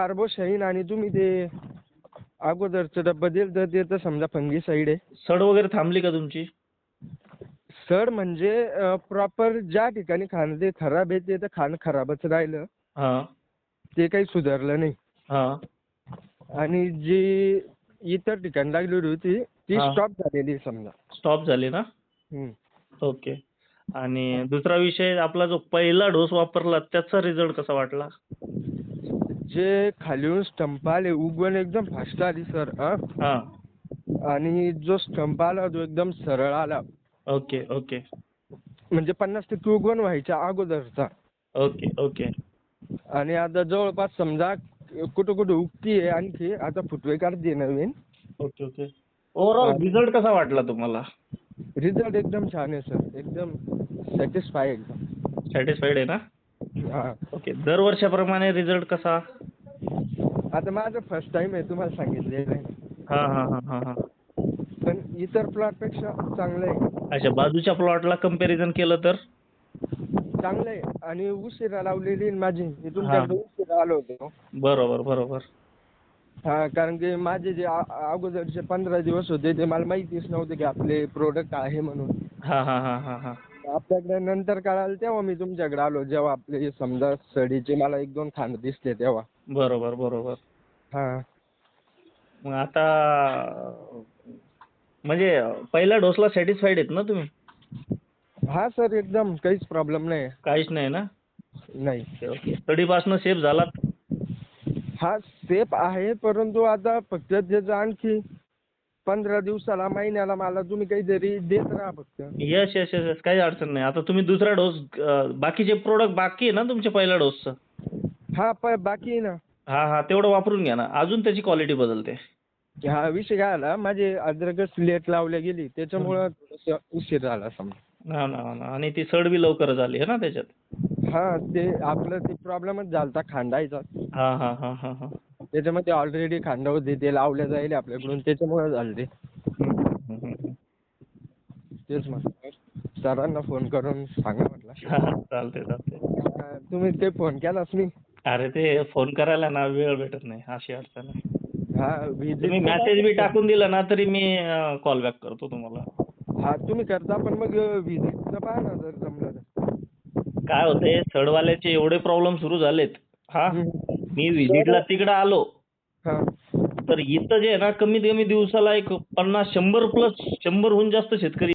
कार्बो shine आणि तुम्ही ते अगोदरचं डब्बा दिलं तर ते तर समजा फंगी साईड आहे. सड वगैरे थांबली का तुमची? सर म्हणजे प्रॉपर ज्या ठिकाणी खाणं ते खराब आहे ते तर खाणं खराबच राहिलं. हां. ते काही सुधारलं नाही. हां. आणि जी इतर ठिकाणी लागलेली होती ती हा. स्टॉप झालेली आहे समजा. स्टॉप झाली ना? हम्म. ओके. आणि दुसरा विषय आपला जो पहिला डोस वापरला त्याचा रिझल्ट कसा वाटला? जे खालीहून स्टंप आले उगवण एकदम फास्ट आली सर हा हां. आणि जो स्टंप आला तो एकदम सरळ आला. Okay okay. म्हणजे पन्नास टक्के उगवण व्हायच्या अगोदरचा. Okay okay. आणि आता जवळपास समजा कुठं कुठं उगती आहे आणखी आता फुटवे काढते नवीन. Okay okay. ओव्हरऑल रिझल्ट कसा वाटला तुम्हाला? रिझल्ट एकदम छान आहे सर एकदम सॅटिस्फाय एकदम सॅटिस्फाईड आहे ना? हा. ओके दर वर्षाप्रमाणे रिझल्ट कसा? आता माझं फर्स्ट टाइम आहे तुम्हाला सांगितलेलं आहे हां हां हां हां हां. पण इतर प्लॉटपेक्षा चांगलं आहे. अच्छा बाजूच्या प्लॉटला कंपॅरिझन केलं तर? चांगलं आहे. आणि उशिरा लावलेली आहे माझी. मी तुमच्याकडे उशिरा आलो होतो. बरोबर बरोबर. हा कारण की माझे जे आ- अगोदरचे पंधरा दिवस होते ते मला माहितीच नव्हते की आपले प्रोडक्ट आहे म्हणून. हां हां हां हां हां. आपल्याकडे नंतर कळालं तेव्हा मी तुमच्याकडे आलो. जेव्हा आपले समजा सडीचे मला एक दोन खांद दिसले तेव्हा. बरोबर बरोबर. हा. मग आता म्हणजे पहिल्या डोसला सॅटिस्फाईड आहेत ना तुम्ही? हा सर एकदम काहीच प्रॉब्लेम नाही. काहीच नाही ना? नाही. ओके स्टडीपासनं सेफ झालात? हा सेफ आहे परंतु आता फक्त त्याचं आणखी पंधरा दिवसाला महिन्याला मला तुम्ही काहीतरी देत राहा फक्त. यस यस यस यस काही अडचण नाही. आता तुम्ही दुसरा डोस बाकीचे प्रोडक्ट बाकी आहे ना तुमच्या पहिल्या डोसचं हा प बाकी आहे ना. हां हां तेवढं वापरून घ्या ना. अजून त्याची क्वालिटी बदलते. हा विषय काय आला? माझे अद्रकच लेट लावल्या गेली. त्याच्यामुळं थोडंसं उशीर झाला समजा. हा ना हा ना. आणि ती सड बी लवकर झाली आहे ना त्याच्यात? हा ते आपलं ते प्रॉब्लेमच झालता खांडायचा हां हां हां हां हां. त्याच्यामध्ये ऑलरेडी खांड होते ते लावल्या जाईल आपल्याकडून त्याच्यामुळे झालं ते. तेच म्हटलं. सरांना फोन करून सांगा म्हटलं. चालते चालते तुम्ही ते फोन केलाच मी. अरे ते फोन करायला ना वेळ भेटत नाही अशी अडचण आहे. हा तुम्ही मेसेज बी टाकून दिला ना तरी मी कॉल बॅक करतो तुम्हाला. हा तुम्ही करता पण मग व्हिजिटचं पहा ना जर जमलं तर. काय होतंय सडवाल्याचे एवढे प्रॉब्लेम सुरू झालेत. हा हम्म. मी व्हिजिटला तिकडे आलो. हा. तर इथं जे आहे ना कमीत कमी दिवसाला एक पन्नास शंभर प्लस शंभरहून जास्त शेतकरी